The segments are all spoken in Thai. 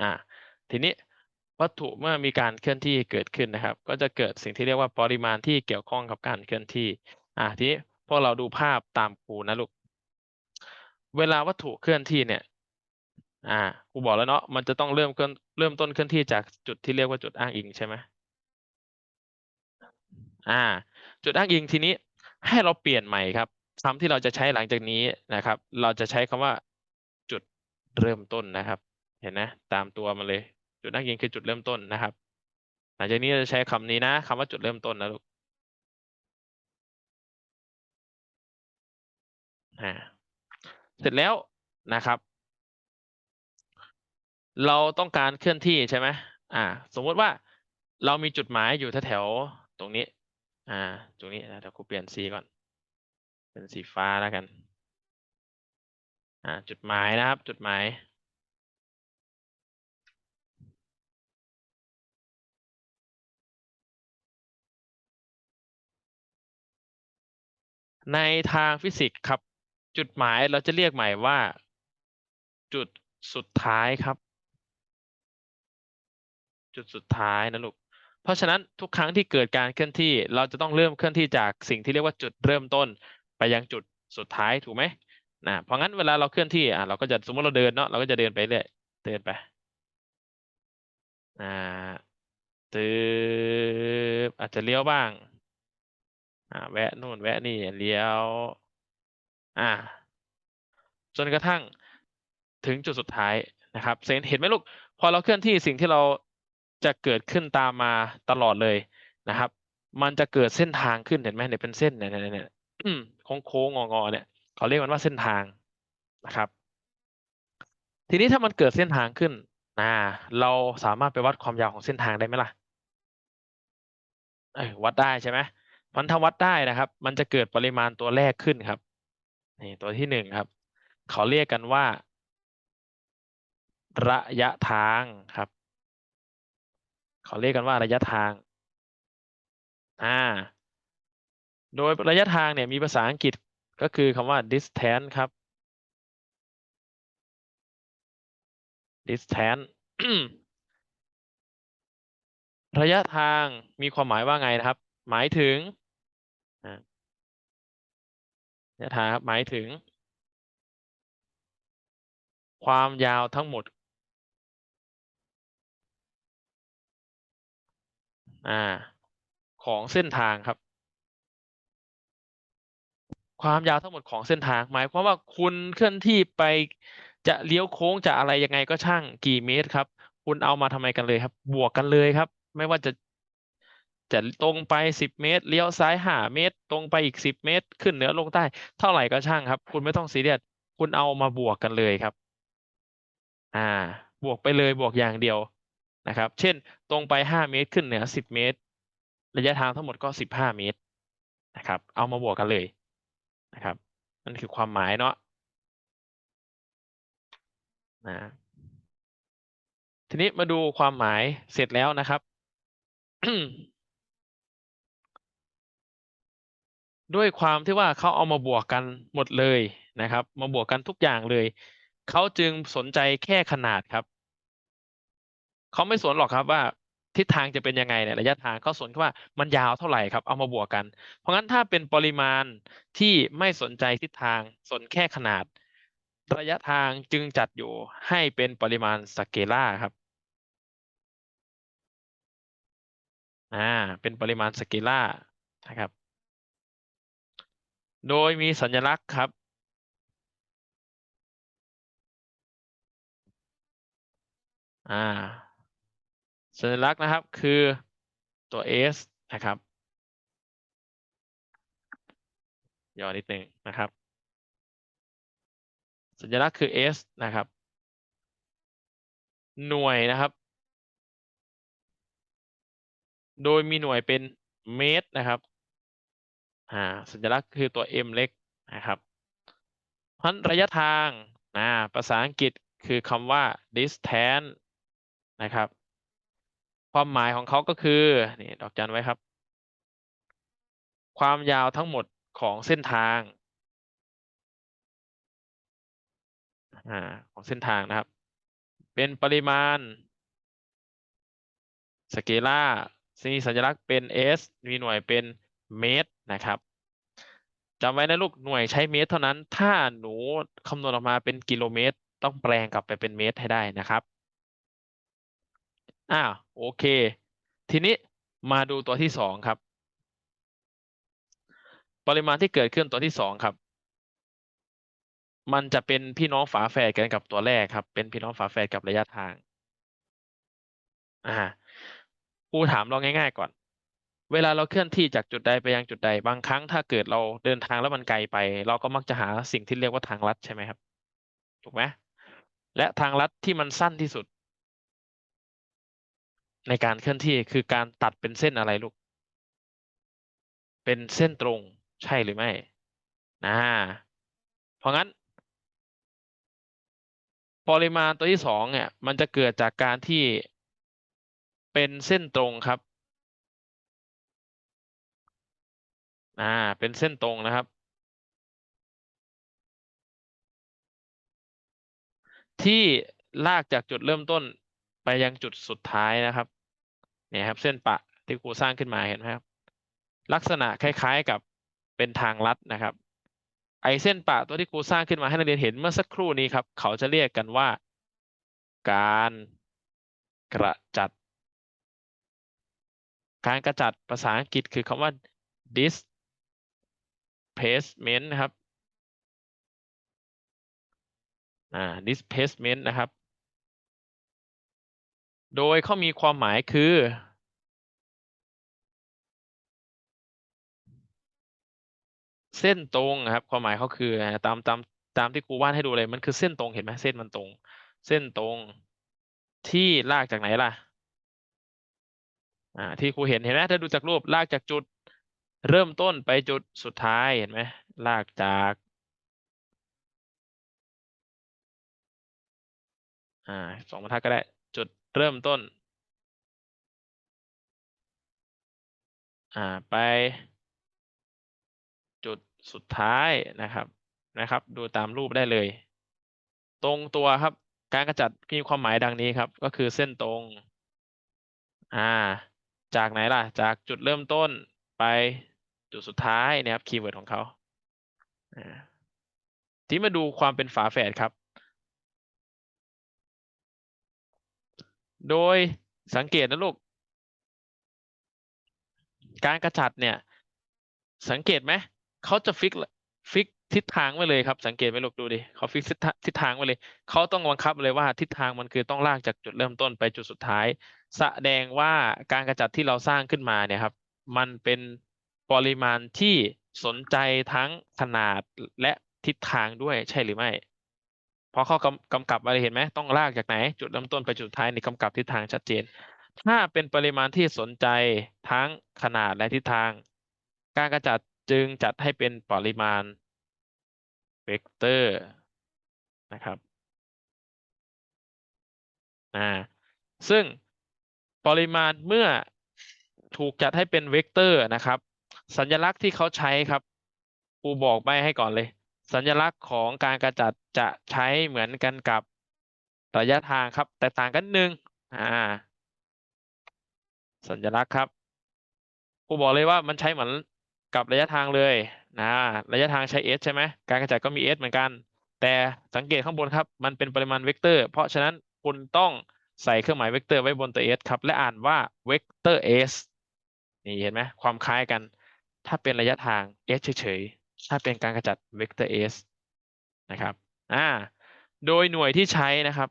อ่าทีนี้วัตถุเมื่อมีการเคลื่อนที่เกิดขึ้นนะครับ ก็จะเกิดสิ่งที่เรียกว่าปริมาณที่เกี่ยวข้องกับการเคลื่อนที่อ่าทีนี้พวกเราดูภาพตามครูนะลูกเวลาวัตถุเคลื่อนที่เนี่ยอ่าครูบอกแล้วเนาะมันจะต้องเริ่มเคลื่อนเริ่มต้นเคลื่อนที่จากจุดที่เรียกว่าจุดอ้างอิงใช่ไหมอ่า จุดอ้างอิงทีนี้ให้เราเปลี่ยนใหม่ครับคำที่เราจะใช้หลังจากนี้นะครับ เราจะใช้คำว่าจุดเริ่มต้นนะครับ เห็นนะตามตัวมาเลย จุดอ้างอิงคือจุดเริ่มต้นนะครับ หลังจากนี้เราจะใช้คำนี้นะคำว่าจุดเริ่มต้นนะลูกเสร็จแล้วนะครับ เราต้องการเคลื่อนที่ใช่ไหมอ่า สมมติว่าเรามีจุดหมายอยู่แถวๆตรงนี้ อ่า ตรงนี้นะเดี๋ยวครูเปลี่ยนสีก่อน เป็นสีฟ้าแล้วกัน อ่า จุดหมายนะครับ จุดหมาย ในทางฟิสิกส์ครับ จุดหมายเราจะเรียกใหม่ว่า จุดสุดท้ายครับ จุดสุดท้ายนะลูกเพราะฉะนั้นทุกครั้งที่เกิดการเคลื่อนที่ เราจะต้องเริ่มเคลื่อนที่จากสิ่งที่เรียกว่าจุดเริ่มต้น ไปยังจุดสุดท้ายถูกไหมนะเพราะงั้นเวลาเราเคลื่อนที่อะเราก็จะสมมติเราเดินเนาะเราก็จะเดินไปเรื่อยเดินไปอ่าตืบอาจจะเลี้ยวบ้าง อ่าแวะนู่นแวะนี่เลี้ยว อ่า จนกระทั่งถึงจุดสุดท้ายนะครับเห็นเห็นไหมลูก พอเราเคลื่อนที่สิ่งที่เราจะเกิดขึ้นตามมาตลอดเลยนะครับ มันจะเกิดเส้นทางขึ้นเห็นไหมเนี่ยเป็นเส้นเนี่ยเนี่ยเนี่ยโค้งโค้งงอๆเนี่ยเขาเรียกมันว่าเส้นทางนะครับ ทีนี้ถ้ามันเกิดเส้นทางขึ้นอ่าเราสามารถไปวัดความยาวของเส้นทางได้ไหมล่ะวัดได้ใช่ไหม มันถ้าวัดได้นะครับ มันจะเกิดปริมาณตัวแรกขึ้นครับนี่ตัวที่หนึ่งครับ เขาเรียกกันว่า ระยะทางครับ เขาเรียกกันว่าระยะทางอ่าโดยระยะทางเนี่ยมีภาษาอังกฤษก็คือคำว่า distance ครับ distance ระยะทางมีความหมายว่าไงนะครับ หมายถึง ยะทางครับหมายถึง ความยาวทั้งหมด อ่า ของเส้นทางครับ ความยาวทั้งหมดของเส้นทาง หมายความว่าคุณเคลื่อนที่ไปจะเลี้ยวโค้งจะอะไรยังไงก็ช่างกี่เมตรครับ คุณเอามาทำไมกันเลยครับ บวกกันเลยครับ ไม่ว่าจะ จะตรงไปสิบเมตร เลี้ยวซ้ายห้าเมตร ตรงไปอีกสิบเมตร ขึ้นเหนือลงใต้ เท่าไหร่ก็ช่างครับ คุณไม่ต้องซีเรียสคุณเอามาบวกกันเลยครับ อ่า บวกไปเลยบวกอย่างเดียวนะครับ เช่น ตรงไปห้าเมตร ขึ้นเหนือสิบเมตร ระยะทางทั้งหมดก็สิบห้าเมตรนะครับ เอามาบวกกันเลยนะครับนั่นคือความหมายเนาะนะทีนี้มาดูความหมายเสร็จแล้วนะครับ ด้วยความที่ว่าเขาเอามาบวกกันหมดเลยนะครับ มาบวกกันทุกอย่างเลย เขาจึงสนใจแค่ขนาดครับ เขาไม่สนหรอกครับว่าทิศทางจะเป็นยังไงเนี่ยระยะทางเขาสนแค่ว่ามันยาวเท่าไหร่ครับ เอามาบวกกัน เพราะงั้นถ้าเป็นปริมาณที่ไม่สนใจทิศทางสนแค่ขนาด ระยะทางจึงจัดอยู่ให้เป็นปริมาณสเกลาครับอ่าเป็นปริมาณสเกลานะครับ โดยมีสัญลักษณ์ครับ อ่า สัญลักษณ์นะครับคือตัว S นะครับ ย่อนิดหนึ่งนะครับ สัญลักษณ์คือ S นะครับ หน่วยนะครับ โดยมีหน่วยเป็นเมตรนะครับ อ่าสัญลักษณ์คือตัว M เล็กนะครับเพราะระยะทางนะภาษาอังกฤษคือคำว่า distance นะครับ ความหมายของเขาก็คือนี่ดอกจันไว้ครับ ความยาวทั้งหมดของเส้นทางอ่าของเส้นทางนะครับ เป็นปริมาณ สเกลาร์มีสัญลักษณ์เป็น s มีหน่วยเป็น เมตรนะครับจำไว้นะลูกหน่วยใช้เมตรเท่านั้น ถ้าหนูคำนวณออกมาเป็นกิโลเมตร ต้องแปลงกลับไปเป็นเมตรให้ได้นะครับอ้าวโอเค ทีนี้มาดูตัวที่สองครับ ปริมาณที่เกิดขึ้นตัวที่สองครับ มันจะเป็นพี่น้องฝาแฝดกันกับตัวแรกครับ เป็นพี่น้องฝาแฝดกับระยะทางอ่าครูถามเราง่าย ๆ ก่อน เวลาเราเคลื่อนที่จากจุดใดไปยังจุดใดบางครั้งถ้าเกิดเราเดินทางแล้วมันไกลไป เราก็มักจะหาสิ่งที่เรียกว่าทางลัดใช่ไหมครับ ถูกไหมและทางลัดที่มันสั้นที่สุด ในการเคลื่อนที่คือการตัดเป็นเส้นอะไรลูก เป็นเส้นตรงใช่หรือไม่นะเพราะงั้น ปริมาณตัวที่สองเนี่ย มันจะเกิดจากการที่เป็นเส้นตรงครับ อ่า เป็นเส้นตรงนะครับ ที่ลากจากจุดเริ่มต้นไปยังจุดสุดท้ายนะครับเนี่ยครับ เส้นปะที่ครูสร้างขึ้นมาเห็นไหมครับ ลักษณะคล้ายๆกับเป็นทางลัดนะครับ ไอเส้นปะตัวที่ครูสร้างขึ้นมาให้นักเรียนเห็นเมื่อสักครู่นี้ครับ เขาจะเรียกกันว่า การกระจัด การกระจัดภาษาอังกฤษคือคำว่า dis displacement นะครับอ่า displacement นะครับ โดยเขามีความหมายคือ เส้นตรงนะครับ ความหมายเขาคือตามตามตามที่ครูวาดให้ดูเลยมันคือเส้นตรงเห็นไหมเส้นมันตรง เส้นตรงที่ลากจากไหนล่ะอ่าที่ครูเห็นเห็นไหมถ้าดูจากรูปลากจากจุด เริ่มต้นไปจุดสุดท้ายเห็นไหมลากจาก อ่าสองบรรทัดก็ได้ จุดเริ่มต้น อ่าไป จุดสุดท้ายนะครับนะครับ ดูตามรูปได้เลย ตรงตัวครับ การกระจัดมีความหมายดังนี้ครับ ก็คือเส้นตรง อ่า จากไหนล่ะ จากจุดเริ่มต้นไป จุดสุดท้ายนะครับคีย์เวิร์ดของเขาอ่าที่มาดูความเป็นฝาแฝดครับ โดยสังเกตนะลูก การกระจัดเนี่ย สังเกตไหมเขาจะฟิกฟิกทิศทางไว้เลยครับ สังเกตไหมลูกดูดิเขาฟิกทิศทางไว้เลยเขาต้องบังคับเลยว่าทิศทางมันคือต้องลากจากจุดเริ่มต้นไปจุดสุดท้าย แสดงว่าการกระจัดที่เราสร้างขึ้นมาเนี่ยครับ มันเป็น ปริมาณที่สนใจทั้งขนาดและทิศทางด้วยใช่หรือไม่ เพราะเขากำกำกับอะไรเห็นไหมต้องลากจากไหน จุดเริ่มต้นไปจุดสุดท้ายในกำกับทิศทางชัดเจน ถ้าเป็นปริมาณที่สนใจทั้งขนาดและทิศทาง การกระจัดจึงจัดให้เป็นปริมาณเวกเตอร์นะครับอ่าซึ่งปริมาณเมื่อถูกจัดให้เป็นเวกเตอร์นะครับ สัญลักษณ์ที่เขาใช้ครับครูบอกไปให้ก่อนเลย สัญลักษณ์ของการกระจัดจะใช้เหมือนกันกับระยะทางครับ แต่ต่างกันหนึ่งอ่า สัญลักษณ์ครับครูบอกเลยว่ามันใช้เหมือนกับระยะทางเลยนะระยะทางใช้ s ใช่ไหมการกระจายก็มี s เหมือนกัน แต่สังเกตข้างบนครับ มันเป็นปริมาณเวกเตอร์ เพราะฉะนั้นคุณต้องใส่เครื่องหมายเวกเตอร์ไว้บนตัว s ครับ และอ่านว่าเวกเตอร์ s นี่เห็นไหมความคล้ายกัน ถ้าเป็นระยะทาง s เฉยๆ ถ้าเป็นการกระจัดเวกเตอร์ s นะครับ อ่า โดยหน่วยที่ใช้นะครับ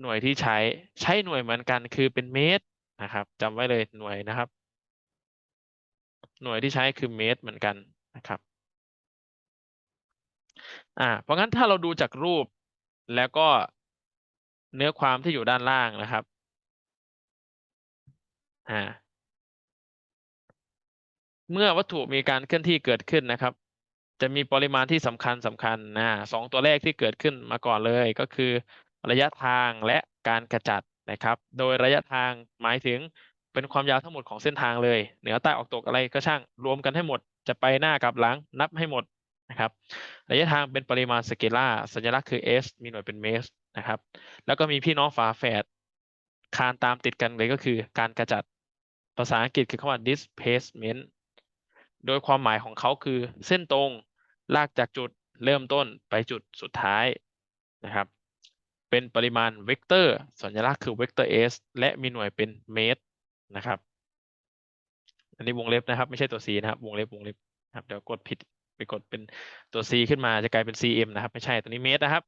หน่วยที่ใช้ใช้หน่วยเหมือนกันคือเป็นเมตรนะครับจำไว้เลยหน่วยนะครับ หน่วยที่ใช้คือเมตรเหมือนกันนะครับ อ่า เพราะงั้นถ้าเราดูจากรูปแล้วก็เนื้อความที่อยู่ด้านล่างนะครับ อ่า เมื่อวัตถุมีการเคลื่อนที่เกิดขึ้นนะครับ จะมีปริมาณที่สำคัญสำคัญนะสองตัวแรกที่เกิดขึ้นมาก่อนเลยก็คือ ระยะทางและการกระจัดนะครับ โดยระยะทางหมายถึงเป็นความยาวทั้งหมดของเส้นทางเลย เหนือใต้ออกตกอะไรก็ช่างรวมกันให้หมด จะไปหน้ากับหลังนับให้หมดนะครับ ระยะทางเป็นปริมาณสเกลาร์สัญลักษณ์คือ s มีหน่วยเป็นเมตรนะครับ แล้วก็มีพี่น้องฝาแฝดคานตามติดกันเลยก็คือการกระจัดภาษาอังกฤษคือคำว่า displacement โดยความหมายของเขาคือเส้นตรงลากจากจุดเริ่มต้นไปจุดสุดท้ายนะครับ เป็นปริมาณเวกเตอร์ สัญลักษณ์คือเวกเตอร์ s และมีหน่วยเป็นเมตรนะครับ อันนี้วงเล็บนะครับ ไม่ใช่ตัว c นะครับ วงเล็บวงเล็บครับเดี๋ยวกดผิดไปกดเป็นตัว c ขึ้นมาจะกลายเป็น cm นะครับ ไม่ใช่ตัวนี้เมตรนะครับ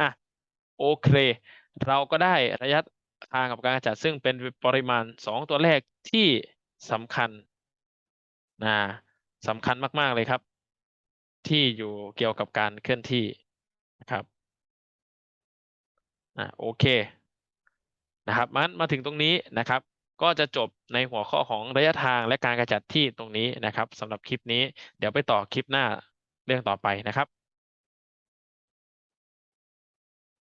อะโอเค เราก็ได้ระยะทางกับการกระจัดซึ่งเป็นปริมาณสองตัวแรกที่สำคัญ นะสำคัญมากๆเลยครับ ที่อยู่เกี่ยวกับการเคลื่อนที่นะครับอะโอเคนะครับมันมาถึงตรงนี้นะครับ ก็จะจบในหัวข้อของระยะทางและการกระจัดที่ตรงนี้นะครับสำหรับคลิปนี้ เดี๋ยวไปต่อคลิปหน้าเรื่องต่อไปนะครับ